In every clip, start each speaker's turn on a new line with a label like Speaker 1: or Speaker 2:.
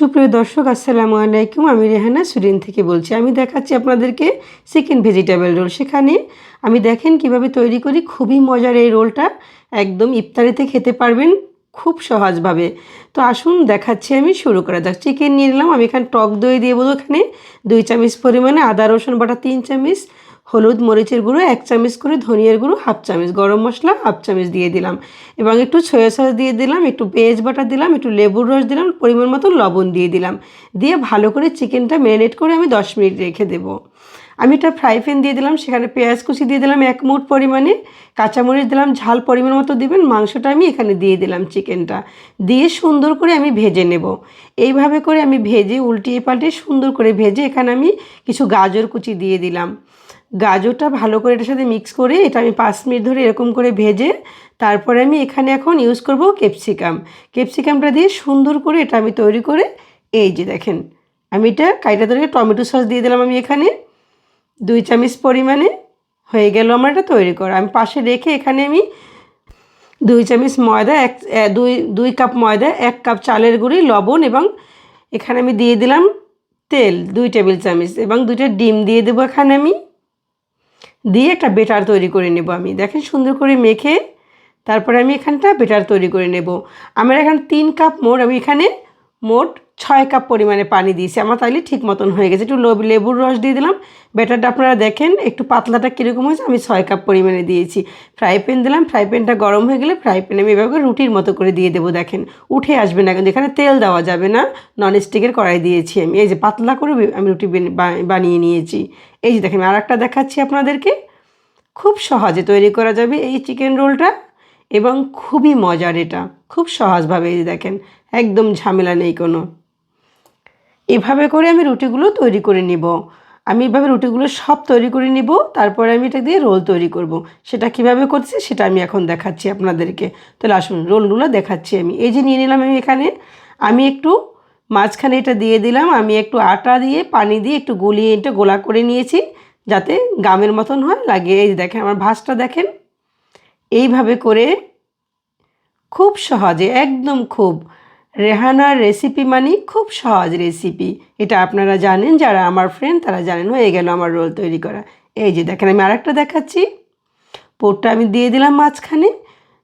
Speaker 1: সুপ্রিয় দর্শক, আসসালামু আলাইকুম। আমি রেহানা সুরিন থেকে বলছি। আমি দেখাচ্ছি আপনাদেরকে চিকেন ভেজিটেবল রোল সেখানে আমি দেখেন কীভাবে তৈরি করি। খুবই মজার এই রোলটা একদম ইফতারিতে খেতে পারবেন খুব সহজভাবে। তো আসুন দেখাচ্ছি আমি, শুরু করা যাক। চিকেন নিয়ে নিলাম। আমি এখানে টক দই দিয়ে বলব এখানে দুই চামচ পরিমাণে আদা, রসুন বাটা, তিন চামচ হলুদ মরিচের গুঁড়ো, এক চামচ করে ধনিয়ার গুঁড়ো, হাফ চামচ গরম মশলা, হাফ চামচ দিয়ে দিলাম। এবং একটু সয়া সস দিয়ে দিলাম, একটু পেঁয়াজ বাটা দিলাম, একটু লেবুর রস দিলাম, পরিমাণ মতো লবণ দিয়ে দিলাম। দিয়ে ভালো করে চিকেনটা ম্যারিনেট করে আমি দশ মিনিট রেখে দেবো। আমি একটা ফ্রাই প্যান দিয়ে দিলাম, সেখানে পেঁয়াজ কুচি দিয়ে দিলাম এক মুঠ পরিমাণে। কাঁচামরিচ দিলাম, ঝাল পরিমাণ মতো দিবেন, মাংসটা আমি এখানে দিয়ে দিলাম চিকেনটা। দিয়ে সুন্দর করে আমি ভেজে নেব। এইভাবে করে আমি ভেজে উল্টিয়ে পাল্টিয়ে সুন্দর করে ভেজে এখানে আমি কিছু গাজর কুচি দিয়ে দিলাম। গাজরটা ভালো করে এটার সাথে মিক্স করে এটা আমি পাঁচ মিনিট ধরে এরকম করে ভেজে তারপরে আমি এখানে এখন ইউজ করব ক্যাপসিকাম ক্যাপসিকামটা দিয়ে সুন্দর করে এটা আমি তৈরি করে এই যে দেখেন, আমি এটা কাইটা ধরে টমেটো সস দিয়ে দিলাম আমি এখানে। দুই চামচ পরিমাণে হয়ে গেল আমার এটা তৈরি করা। আমি পাশে রেখে এখানে আমি দুই চামচ ময়দা, এক দুই দুই কাপ ময়দা, এক কাপ চালের গুঁড়ি, লবণ এবং এখানে আমি দিয়ে দিলাম তেল, দুই টেবিল চামচ এবং দুইটা ডিম দিয়ে দেবো এখানে আমি। দিয়ে একটা বেটার তৈরি করে নেব আমি। দেখেন সুন্দর করে মেখে তারপরে আমি এখানটা বেটার তৈরি করে নেব। আমার এখানে তিন কাপ মোট আমি এখানে মোট ছয় কাপ পরিমাণে পানি দিয়েছি। আমার তাইলে ঠিক মতন হয়ে গেছে। একটু লব- লেবুর রস দিয়ে দিলাম। ব্যাটারটা আপনারা দেখেন, একটু পাতলাটা কীরকম হয়েছে, আমি ছয় কাপ পরিমাণে দিয়েছি। ফ্রাই প্যান দিলাম, ফ্রাই প্যানটা গরম হয়ে গেলে ফ্রাই প্যানে আমি এভাবে রুটির মতো করে দিয়ে দেবো, দেখেন। উঠে আসবে না, কিন্তু এখানে তেল দেওয়া যাবে না। নন স্টিকের কড়াই দিয়েছি আমি। এই যে পাতলা করে আমি রুটি বানিয়ে নিয়েছি। এই যে দেখেন আর একটা দেখাচ্ছি আপনাদেরকে। খুব সহজে তৈরি করা যাবে এই চিকেন রোলটা এবং খুবই মজার এটা। খুব সহজভাবে এই দেখেন, একদম ঝামেলা নেই কোনো। এভাবে করে আমি রুটিগুলো তৈরি করে নিব। আমি এভাবে রুটিগুলো সব তৈরি করে নিব, তারপরে আমি এটা দিয়ে রোল তৈরি করব। সেটা কীভাবে করছি সেটা আমি এখন দেখাচ্ছি আপনাদেরকে। তাহলে আসুন, রোলগুলো দেখাচ্ছি আমি। এই যে নিয়ে নিলাম আমি এখানে। আমি একটু মাঝখানে এটা দিয়ে দিলাম। আমি একটু আটা দিয়ে, পানি দিয়ে একটু গুলিয়ে এটা গোলা করে নিয়েছি, যাতে গামের মতন হয়। লাগিয়ে এই দেখেন, আমার ভাঁজটা দেখেন। এইভাবে করে খুব সহজে, একদম খুব রেহানার রেসিপি মানে খুব সহজ রেসিপি এটা আপনারা জানেন, যারা আমার ফ্রেন্ড তারা জানেন হয়ে গেল আমার রোল তৈরি করা। এই যে দেখেন, আমি আরেকটা দেখাচ্ছি। পোরটা আমি দিয়ে দিলাম মাঝখানে।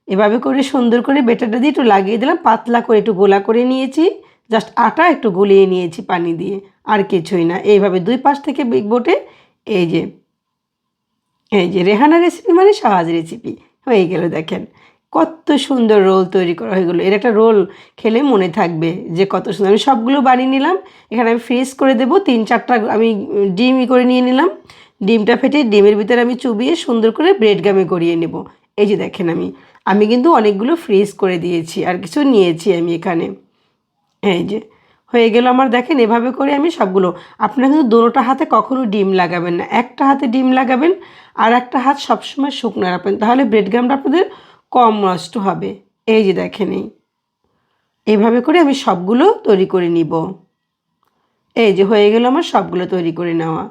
Speaker 1: এভাবে করে সুন্দর করে বেটারটা দিয়ে একটু লাগিয়ে দিলাম। পাতলা করে একটু গোলা করে নিয়েছি। জাস্ট আটা একটু গুলিয়ে নিয়েছি পানি দিয়ে। আর কিছুই না। এইভাবে দুই পাশ থেকে বিগ বোটে এই যে এই যে রেহানা রেসিপি মানে সহজ রেসিপি হয়ে গেল দেখেন। কত সুন্দর রোল তৈরি করা হয়ে গেলো। এর একটা রোল খেলে মনে থাকবে যে কত সুন্দর। আমি সবগুলো বানিয়ে নিলাম। এখানে আমি ফ্রিজ করে দেবো। তিন চারটা আমি ডিমই করে নিয়ে নিলাম। ডিমটা ফেটে ডিমের ভিতরে আমি চুবিয়ে সুন্দর করে ব্রেড গামে করিয়ে নেব। এই যে দেখেন আমি। আমি কিন্তু অনেকগুলো ফ্রিজ করে দিয়েছি আর কিছু নিয়েছি আমি এখানে। এই যে। হয়ে গেল আমার দেখেন এভাবে করে আমি সবগুলো। আপনারা কিন্তু দোনোটা হাতে কখনো ডিম লাগাবেন না। একটা হাতে ডিম লাগাবেন আর একটা হাত সবসময় শুকনো রাখবেন। তাহলে ব্রেড গামটা আপনাদের কম নষ্ট হবে। এই যে দেখেন এই। এইভাবে করে আমি সবগুলো তৈরি করে নিব। এই যে হয়ে গেল আমার সবগুলো তৈরি করে নেওয়া।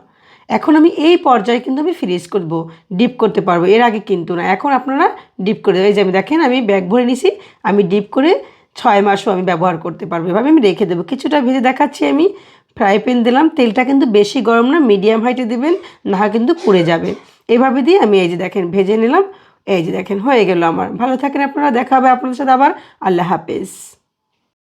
Speaker 1: এখন আমি এই পর্যায়ে কিন্তু আমি ফ্রিজ করব ডিপ করতে পারব। এর আগে কিন্তু না, এখন আপনারা ডিপ করে এই যে আমি দেখেন, আমি ব্যাগ ভরে নিছি, আমি ডিপ করে ছয় মাসও আমি ব্যবহার করতে পারব। এভাবে আমি রেখে দেবো। কিছুটা ভেজে দেখাচ্ছি আমি। ফ্রাই প্যান দিলাম, তেলটা কিন্তু বেশি গরম না মিডিয়াম হাইটে দেবেন, না কিন্তু পুড়ে যাবে। এভাবে দিয়ে আমি এই যে দেখেন, ভেজে নিলাম। এই যে দেখেন, হয়ে গেল আমার। ভালো থাকেন আপনারা, দেখা হবে আপনাদের সাথে আবার। আল্লাহ হাফেজ।